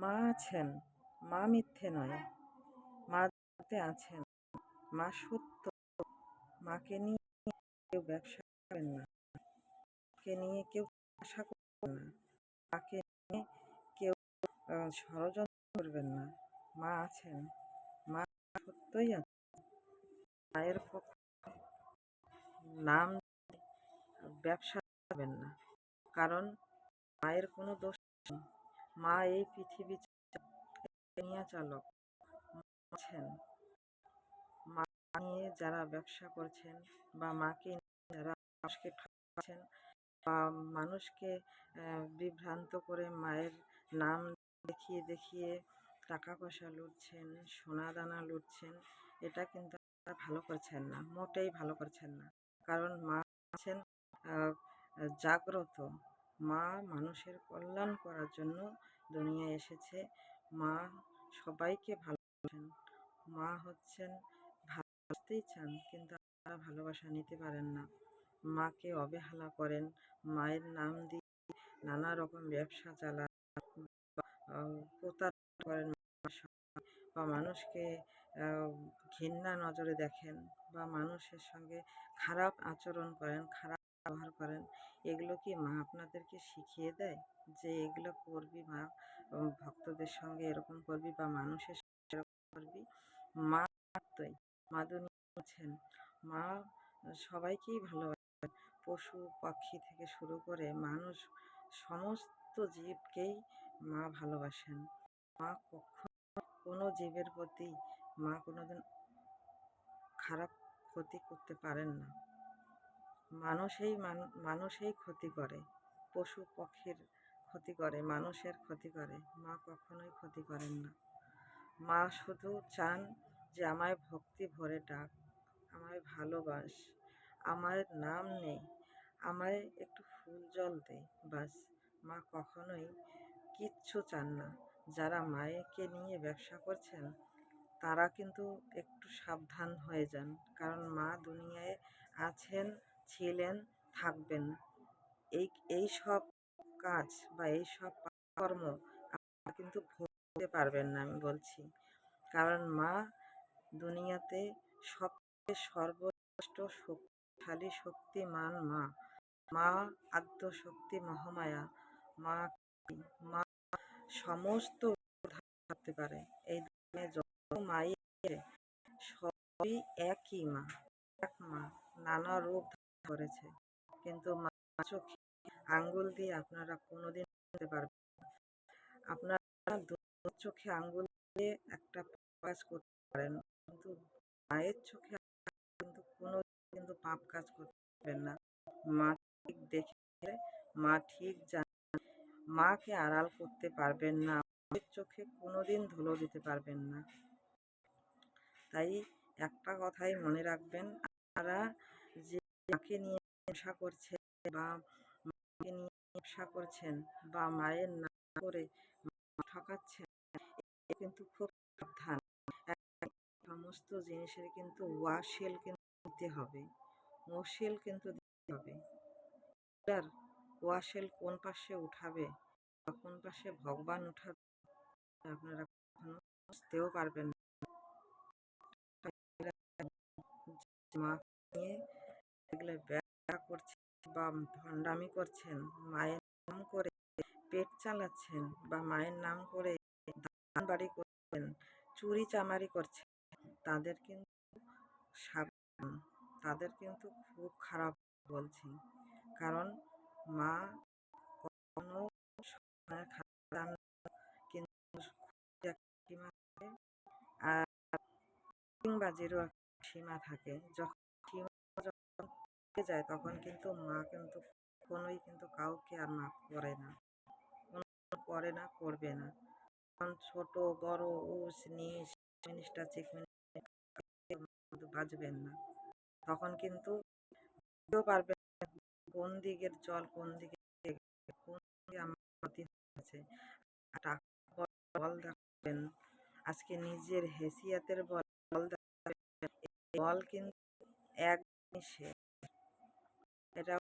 মা আছেন, মা মিথ্যে নয়। মা আছেন, মা সত্য। মাকে নিয়ে কেউ ব্যবসা করবেন না। মাকে নিয়ে কেউ আশা করবেন না। মাকে নিয়ে কেউ ষড়যন্ত্র করবেন না। মা আছেন, মা সত্যই আছে মায়ের পক্ষ নাম ব্যবসা করবেন না। কারণ মায়ের কোনো দোষ নেই। মা এই পৃথিবী নিয়ে চালক। আছেন। মা নিয়ে যারা ব্যবসা করছেন বা মাকে যারা মানুষকে ঠকাচ্ছেন বা মানুষকে বিভ্রান্ত করে মায়ের নাম দেখিয়ে দেখিয়ে টাকা পয়সা লুটছেন সোনা দানা লুটছেন, এটা কিন্তু ভালো করছেন না, মোটেই ভালো করছেন না। কারণ মা আছেন জাগ্রত। মা মানুষের কল্যাণ করার জন্য দুনিয়ায় এসেছে। মা সবাইকে ভালোবাসেন। মা হচ্ছেন ভালোবাসতেই চান, কিন্তু আপনারা ভালোবাসা নিতে পারেন না। মাকে অবহেলা করেন, মায়ের নাম দিয়ে নানা রকম ব্যবসা চালান প্রতারণা করেন বা মানুষকে ঘৃণা নজরে দেখেন, বা মানুষের সঙ্গে খারাপ আচরণ করেন, খারাপ ব্যবহার করেন। এগুলো কি মা আপনাদেরকে শিখিয়ে দেয় যে এগুলো করবি মা? ভক্তদের সঙ্গে এরকম করবি বা মানুষের সঙ্গে এরকম করবি? মা সত্যই মা দুনিয়া আছেন। মা সবাইকেই ভালোবাসেন পশু, পাখি থেকে শুরু করে মানুষ সমস্ত জীবকেই মা ভালোবাসেন। মা কখনো কোনো জীবের প্রতি মা কোনোদিন খারাপ ক্ষতি করতে পারেন না। মানুষেই মান- মানুষেই ক্ষতি করে। পশু পক্ষীর ক্ষতি করে, মানুষের ক্ষতি করে। মা কখনোই ক্ষতি করেন না। মা শুধু চান যে আমায় ভক্তি ভরে ডাক, আমায় ভালোবাস আমার নাম নেই, আমায় একটু ফুল জল দে, বাস। মা কখনোই কিচ্ছু চান না। যারা মায়েকে নিয়ে ব্যবসা করছেন, তারা কিন্তু একটু সাবধান হয়ে যান। কারণ মা দুনিয়ায় আছেন ছিলেন, থাকবেন। এই এই সব কাজ বা এই সব কর্ম আপনারা কিন্তু ভুলতে পারবেন না, আমি বলছি। কারণ মা দুনিয়াতে সবচেয়ে সর্বশ্রেষ্ঠ শক্তিশালী, শক্তিমান মা। মা আদ্য শক্তি মহামায়া। মা মা সমস্ত থাকতে পারে। এই দুনিয়ায় যত মাই সবই একই মা, এক মা। নানা রূপ করেছে। কিন্তু আঙ্গুল দিয়ে আপনারা কোনোদিন দেখতে পারবেন। আপনারা চোখে আঙ্গুল দিয়ে একটা কাজ করতে পারেন, কিন্তু মায়ের চোখে কিন্তু কোনো কিন্তু পাপ কাজ করতে পারবেন না। মা ঠিক দেখে মা ঠিক জানে, মাকে আড়াল করতে পারবেন না, মায়ের চোখে কোনোদিন ধুলো দিতে পারবেন না। তাই একটা কথাই মনে রাখবেন, আপনারা যে মাকে নিয়ে ব্যবসা করছেন বা মাকে নিয়ে ব্যবসা করছেন বা মায়ের নাম করে ঠকাচ্ছেন কিন্তু খুব সাবধান। সমস্ত জিনিসের কিন্তু ওয়াশেল কিন্তু দিতে হবে। ওশেল কিন্তু দিতে হবে। এটার ওয়াশেল কোন পাশে উঠাবে বা কোন পাশে ভগবান উঠাবে আপনারা কখনো বুঝতেও পারবেন না। মা নিয়ে এগুলো ব্যবসা করছেন বা ভণ্ডামি করছেন মায়ের নাম করে পেট চালাচ্ছেন বা মায়ের নাম করে দান বাড়ি করছেন চুরি চামারি করছেন তাদের কিন্তু সাবধান তাদের কিন্তু খুব খারাপ বলছি। কারণ মা কখনো সময় খারাপ চান না, কিন্তু আর বাজিরও সীমা থাকে। যখন সীমা যখন যায়, তখন কিন্তু মা কিন্তু কোনোই কিন্তু কাউকে আর মাফ করে না। করে না, করবে না। তখন ছোট, বড় উস নিস জিনিসটা কিন্তু বাজবেন না। তখন কিন্তু বুঝতেও পারবেন কোন দিকের জল কোন দিকে কোন দিকে আমার বল দেখাবেন, আজকে নিজের হেসিয়াতের বল বল বল কিন্তু এক জিনিসে era